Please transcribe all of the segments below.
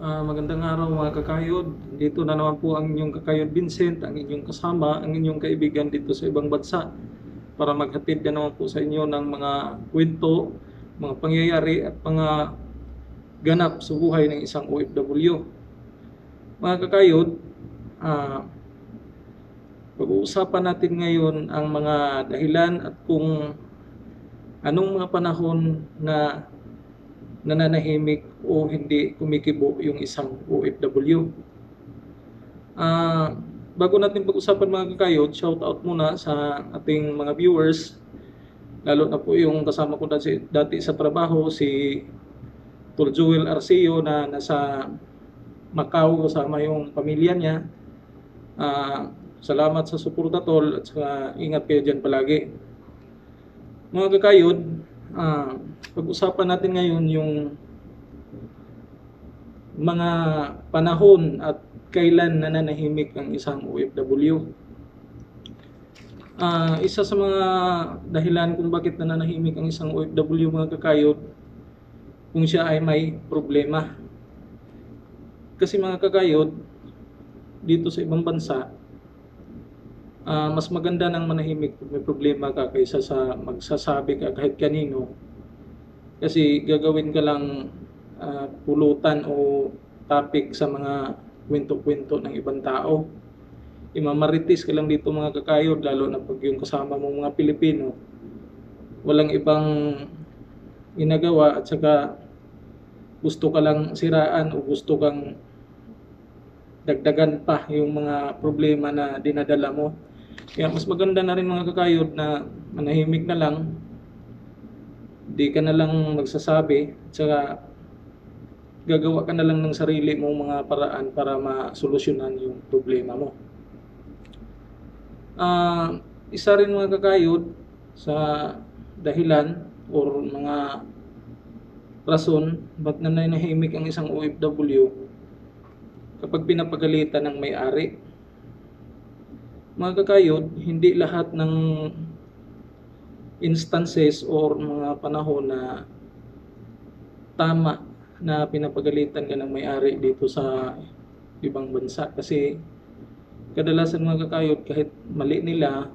Ah, magandang araw mga kakayod. Dito na naman po ang inyong kakayod Vincent, ang inyong kasama, ang inyong kaibigan dito sa ibang bansa para maghatid na naman po sa inyo ng mga kwento, mga pangyayari at mga ganap sa buhay ng isang OFW. Mga kakayod, ah, pag-uusapan natin ngayon ang mga dahilan at kung anong mga panahon na nananahimik o hindi kumikibo yung isang OFW. Ah, bago natin pag-usapan mga kakayod, shout out muna sa ating mga viewers, lalo na po yung kasama ko dati, dati sa trabaho, si Tol Joel Arceo na nasa Macau kasama yung pamilya niya. Ah, salamat sa suporta tol at saka ingat kayo dyan palagi. Mga kakayod, ah, pag-usapan natin ngayon yung mga panahon at kailan nananahimik ang isang OFW. Ah, isa sa mga dahilan kung bakit nananahimik ang isang OFW mga kakayod kung siya ay may problema. Kasi mga kakayod, dito sa ibang bansa, ah, mas maganda nang manahimik kung may problema ka kaysa sa magsasabi ka kahit kanino. Kasi gagawin ka lang ah, pulutan o topic sa mga kwento-kwento ng ibang tao. Imamaritis ka lang dito mga kakayod, lalo na pag yung kasama mo mga Pilipino. Walang ibang ginagawa at saka gusto ka lang siraan o gusto kang dagdagan pa yung mga problema na dinadala mo. Kaya mas maganda na rin mga kakayod na manahimik na lang. Di ka na lang magsasabi. At saka gagawa ka na lang ng sarili mong mga paraan para masolusyonan yung problema mo. Ah, isa rin mga kakayod sa dahilan or mga rason ba't nananahimik ang isang OFW kapag pinapagalitan ng may-ari. Mga kakayod, hindi lahat ng instances or mga panahon na tama na pinapagalitan ka ng may-ari dito sa ibang bansa. Kasi kadalasan mga kakayod kahit mali nila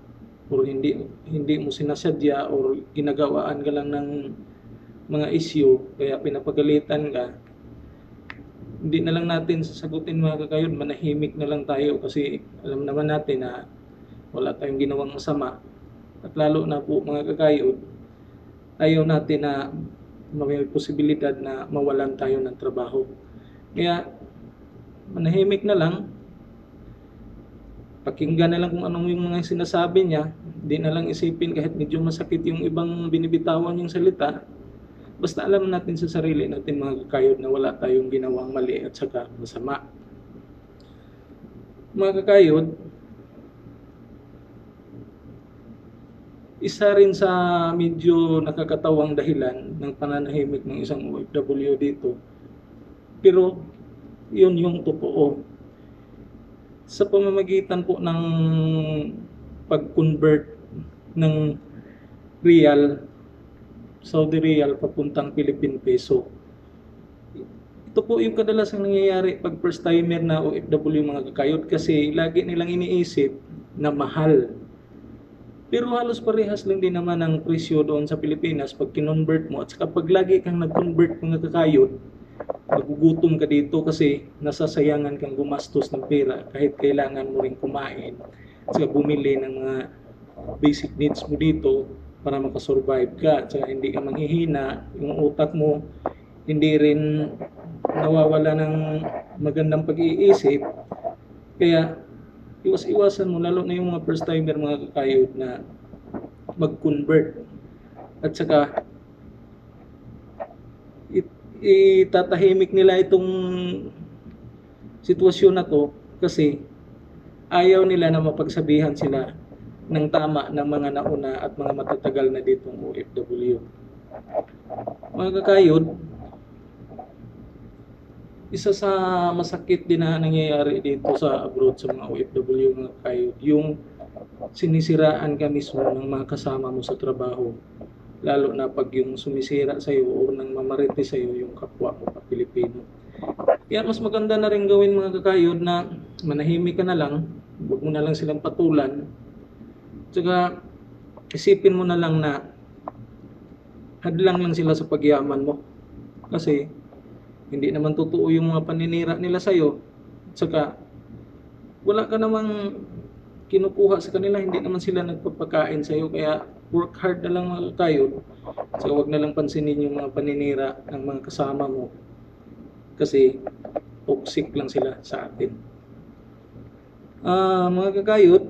or hindi hindi mo sinasadya or ginagawaan ka lang ng mga issue kaya pinapagalitan ka hindi na lang natin sasagutin mga kakayod. Manahimik na lang tayo kasi alam naman natin na wala tayong ginawang masama at lalo na po mga kakayod ayaw natin na may posibilidad na mawalan tayo ng trabaho. Kaya manahimik na lang. Pakinggan na lang kung anong yung mga sinasabi niya. Hindi na lang isipin kahit medyo masakit yung ibang binibitawan yung salita. Basta alam natin sa sarili natin mga kakayod na wala tayong ginawang mali at saka masama. Mga kakayod isa rin sa medyo nakakatawang dahilan ng pananahimik ng isang OFW dito. Pero yun yung totoo. Sa pamamagitan po ng pag-convert ng real, Saudi real papuntang Philippine peso. Ito po yung kadalasang nangyayari pag first timer na OFW mga kakayod kasi lagi nilang iniisip na mahal pero halos parehas lang din naman ang presyo doon sa Pilipinas pag kinonvert mo. At saka pag lagi kang nag-convert mga kakayod, magugutom ka dito kasi nasasayangan kang gumastos ng pera kahit kailangan mo rin kumain. At saka bumili ng mga basic needs mo dito para makasurvive ka. At saka hindi ka manghihina, yung utak mo hindi rin nawawala ng magandang pag-iisip. Kaya iwas-iwasan mo lalo na yung mga first timer mga kakayod na mag-convert at saka it, itatahimik nila itong sitwasyon na to kasi ayaw nila na mapagsabihan sila ng tama ng mga nauna at mga matatagal na ditong OFW. Mga kakayod, isa sa masakit din na nangyayari dito sa abroad sa mga OFW mga kayo, yung sinisiraan ka mismo ng mga kasama mo sa trabaho. Lalo na pag yung sumisira sa iyo o nang mamarite sa iyo yung kapwa mo pa Pilipino. Kaya mas maganda na rin gawin mga kakayod na manahimik ka na lang, huwag mo na lang silang patulan. Tsaka isipin mo na lang na hadlang lang sila sa pagyaman mo. Kasi hindi naman totoo yung mga paninira nila sa'yo. Tsaka wala ka namang kinukuha sa kanila, hindi naman sila nagpapakain sa'yo. Kaya work hard na lang mga kakayod. Tsaka huwag na lang pansinin yung mga paninira ng mga kasama mo. Kasi toxic lang sila sa atin. Ah, mga kakayod,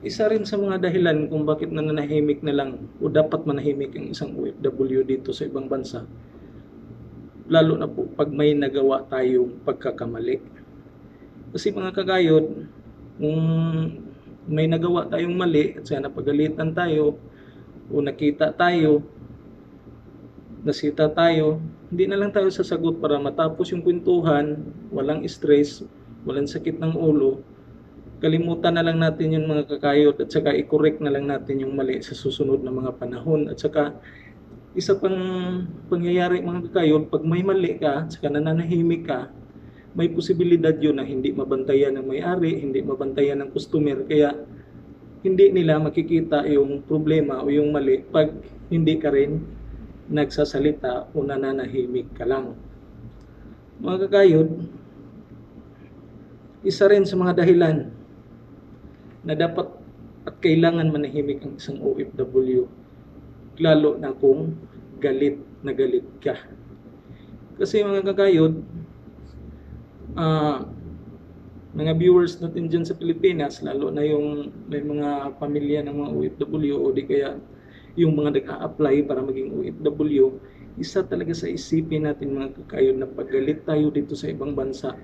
isa rin sa mga dahilan kung bakit nananahimik na lang o dapat manahimik ang isang OFW dito sa ibang bansa. Lalo na po pag may nagawa tayong pagkakamali. Kasi mga kagayod, kung may nagawa tayong mali at sana napagalitan tayo o nakita tayo, nasita tayo, hindi na lang tayo sasagot para matapos yung kwentuhan, walang stress, walang sakit ng ulo, kalimutan na lang natin yung mga kakayot at saka i-correct na lang natin yung mali sa susunod na mga panahon at saka isa pang pangyayari mga kakayot pag may mali ka saka nananahimik ka may posibilidad yun na hindi mabantayan ng may-ari, hindi mabantayan ng customer kaya hindi nila makikita yung problema o yung mali pag hindi ka rin nagsasalita o nananahimik ka lang. Mga kakayod, isa rin sa mga dahilan na dapat at kailangan manahimik ang isang OFW lalo na kung galit na galit ka. Kasi mga kakayod, ah mga viewers natin dyan sa Pilipinas, lalo na yung may mga pamilya ng mga OFW o di kaya yung mga nag-a-apply para maging OFW, isa talaga sa isipin natin mga kakayod na paggalit tayo dito sa ibang bansa,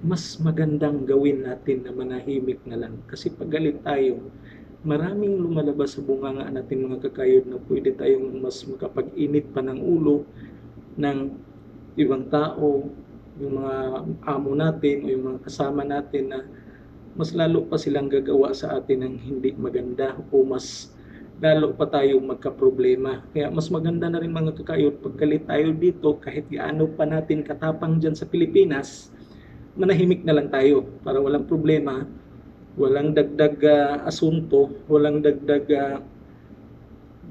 mas magandang gawin natin na manahimik na lang. Kasi pag galit tayo, maraming lumalabas sa bunganga natin mga kakayod na pwede tayong mas makapag-init pa ng ulo ng ibang tao, yung mga amo natin o yung mga kasama natin na mas lalo pa silang gagawa sa atin ng hindi maganda o mas lalo pa tayong magka-problema. Kaya mas maganda na rin mga kakayod, pag galit tayo dito, kahit gaano pa natin katapang dyan sa Pilipinas, manahimik na lang tayo para walang problema, walang dagdag ah, asunto, walang dagdag ah,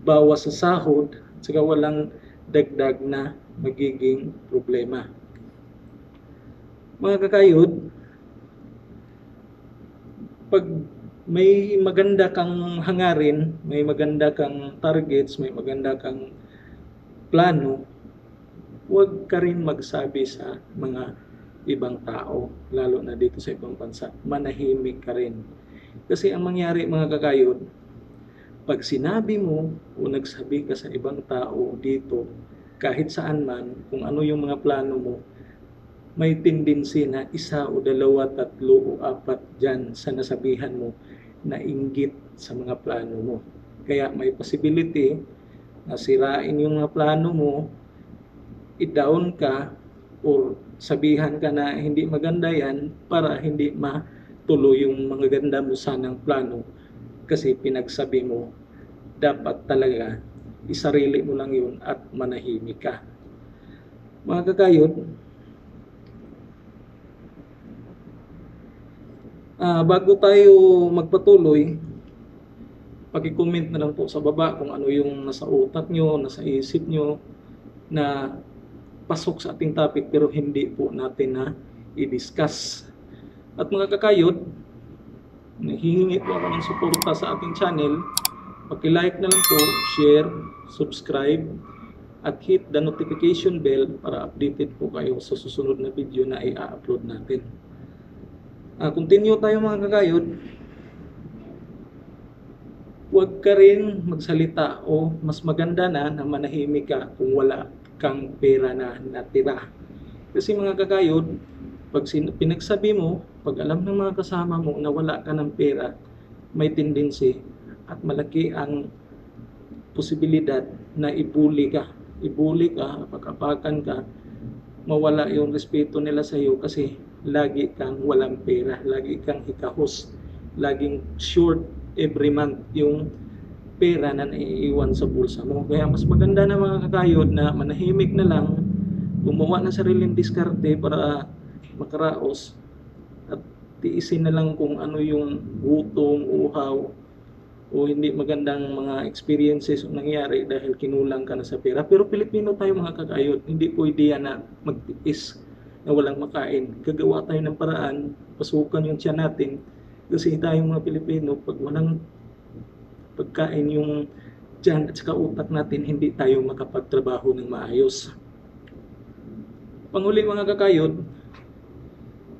bawas sa sahod, at saka walang dagdag na magiging problema. Mga kakayod, pag may maganda kang hangarin, may maganda kang targets, may maganda kang plano, huwag ka rin magsabi sa mga ibang tao, lalo na dito sa ibang bansa. Manahimik ka rin. Kasi ang mangyari mga kakayod, pag sinabi mo o nagsabi ka sa ibang tao dito, kahit saan man, kung ano yung mga plano mo, may tendency na isa o dalawa, tatlo o apat dyan sa nasabihan mo na inggit sa mga plano mo. Kaya may possibility na sirain yung mga plano mo, i-down ka, or sabihan ka na hindi maganda yan para hindi matuloy yung mga ganda mo sanang plano kasi pinagsabi mo dapat talaga isarili mo lang yun at manahimik ka. Mga kakayod, ah, bago tayo magpatuloy, paki-comment na lang po sa baba kung ano yung nasa utak nyo, nasa isip nyo na pasok sa ating topic pero hindi po natin na i-discuss. At mga kakayod, hihingi po ako ng suporta sa ating channel. Paki-like na lang po, share, subscribe, at hit the notification bell para updated po kayo sa susunod na video na i-upload natin. Ah, continue tayo mga kakayod. Huwag ka rin magsalita o mas maganda na na manahimik ka kung wala kang pera na natira. Kasi mga kakayod, pag pinagsabi mo, pag alam ng mga kasama mo na wala ka ng pera, may tendency at malaki ang posibilidad na ibuli ka. Ibuli ka, pagkapakan ka, mawala yung respeto nila sa iyo kasi lagi kang walang pera, lagi kang hikahos, laging short every month yung pera na naiiwan sa bulsa mo. Kaya mas maganda na mga kakayod na manahimik na lang, gumawa ng sariling diskarte para makaraos at tiisin na lang kung ano yung gutom, uhaw, o hindi magandang mga experiences ang nangyari dahil kinulang ka na sa pera. Pero Pilipino tayo mga kakayod, hindi pwede yan na magtiis na walang makain. Gagawa tayo ng paraan, pasukan yung tiyan natin. Kasi tayong mga Pilipino, pag walang pagkain yung tiyan at saka utak natin, hindi tayo makapagtrabaho ng maayos. Panguli mga kakayod,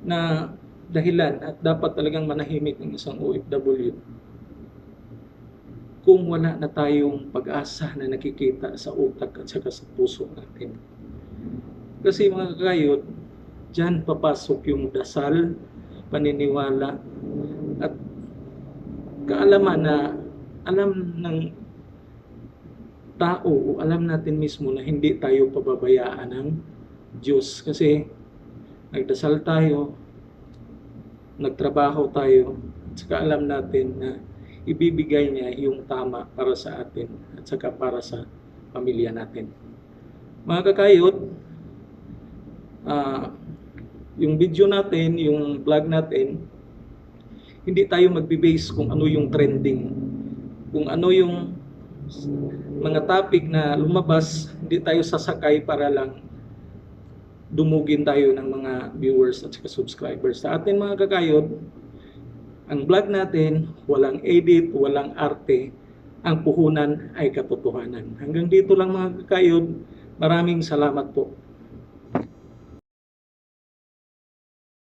na dahilan at dapat talagang manahimik ng isang OFW kung wala na tayong pag-asa na nakikita sa utak at saka sa puso natin. Kasi mga kakayod, dyan papasok yung dasal, paniniwala, at kaalaman na alam ng tao o alam natin mismo na hindi tayo pababayaan ng Diyos. Kasi nagdasal tayo, nagtrabaho tayo, at saka alam natin na ibibigay niya yung tama para sa atin at saka para sa pamilya natin. Mga kakayod, ah, yung video natin, yung vlog natin, hindi tayo magbe-base kung ano yung trending, kung ano yung mga topic na lumabas, hindi tayo sasakay para lang dumugin tayo ng mga viewers at subscribers. Sa atin mga kakayod, ang vlog natin, walang edit, walang arte, ang puhunan ay katotohanan. Hanggang dito lang mga kakayod, maraming salamat po.